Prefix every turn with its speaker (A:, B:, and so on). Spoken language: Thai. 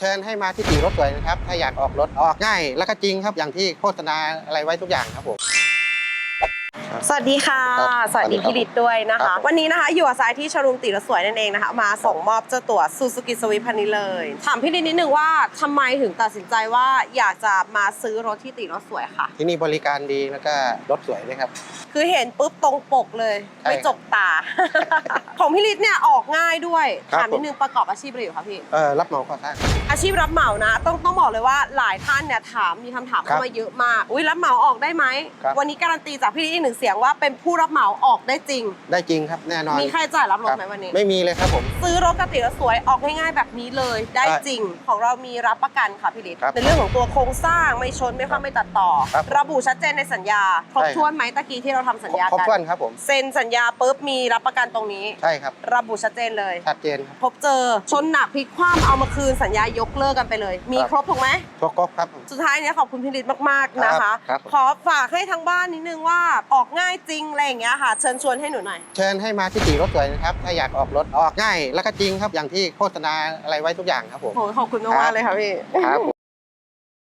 A: เชิญให้มาที่ตีรถสวยนะครับ ถ้าอยากออกรถออกง่าย แล้วก็จริงครับอย่างที่โฆษณาอะไรไว้ทุกอย่างครับผม
B: สวัสดีค่ะ
A: ครับ
B: สวัสดี
A: สวัสดีครับ
B: พี่ฤทธิ์ด้วยนะ
A: ครั
B: คะ
A: บผม
B: วันนี้นะคะอยู่กับสายที่ชรุมติรถสวยนั่นเองนะคะ มาส่งมอบเจ้าตัวซูซูกิสวิฟคันนี้เลย ถามพี่ฤทธิ์นิดนึงว่าทำไมถึงตัดสินใจว่าอยากจะมาซื้อรถที่ติรถสวยค่ะ
A: ที่นี่บริการดีแล้วก็รถสวยด้วยครับ
B: คือเห็นปุ๊บตรงปกเลย
A: ใช่
B: ไม่จกตา ของพี่ฤทธิ์เนี่ยออกง่ายด้วย
A: ครับ
B: ถามนิดนึงประกอบอาชีพอะไรอยู่คะพี่
A: เออรับเหมาก่อสร้าง
B: อาชีพรับเหมานะ ต้องต้องบอกเลยว่าหลายท่านเนี่ยถามมีคำถาม
A: ครั
B: เข้า
A: บ
B: มาเยอะมากอุ้ยรับเหมาออกได้ไหม
A: ครับ
B: วันนี้การันตีจากพี่ฤทธิ์อีกหนึ่งเสียงว่าเป็นผู้รับเหมาออกได้จริง
A: ได้จริงครับแน่นอน
B: มีค่าใช้จ่ายรับรถ
A: ครับ
B: ไหมวันนี้
A: ไม่มีเลยครับผม
B: ซื้อรถกระติรถสวยออกง่ายๆแบบนี้เลยได้
A: ได้
B: จริงของเรามีรับประกันค่ะพี่ฤทธิ์
A: ครับ
B: ในเรื่องของตัวโครงสร้างไม่ชนไม่คว่ำไม่ตัดต่อ
A: ครับ
B: ระบุชัดเจนในสัญญาครบ
A: ใช่ครับ
B: ถ้วนไหมตะกี้ที่เราทำสัญญา
A: ครบ
B: กั
A: ถ้วนครับผม
B: เซ็นสัญญาปุ๊บมีรับประกันตรงนี้
A: ใช่ครับ
B: ระบุชัดเจนเลย
A: ชัดเจนครับ
B: พบเจอชนหนักพลิกคว่ำเอามาคืนสัญญายกเลิกกันไปเลย มี
A: ครับ
B: ครบถูกไหม
A: ครบครบครับผม
B: สุดท้ายเนี้ยขอบคุณพี่ฤทธิ์มากๆนะคะ
A: ครับครับ
B: ขอฝากให้ทั้งบ้านนิดนึงว่าออกง่ายจริงอะไรอย่างเงี้ยค่ะ เชิญชวนให้หนูหน่อย
A: เชิญให้มาที่ตีรถสวยนะครับ ถ้าอยากออกรถออกง่าย แล้วก็จริงครับอย่างที่โฆษณาอะไรไว้ทุกอย่างครับผม
B: โหขอบคุณมากๆเลยค่ะพี่
A: ครับผม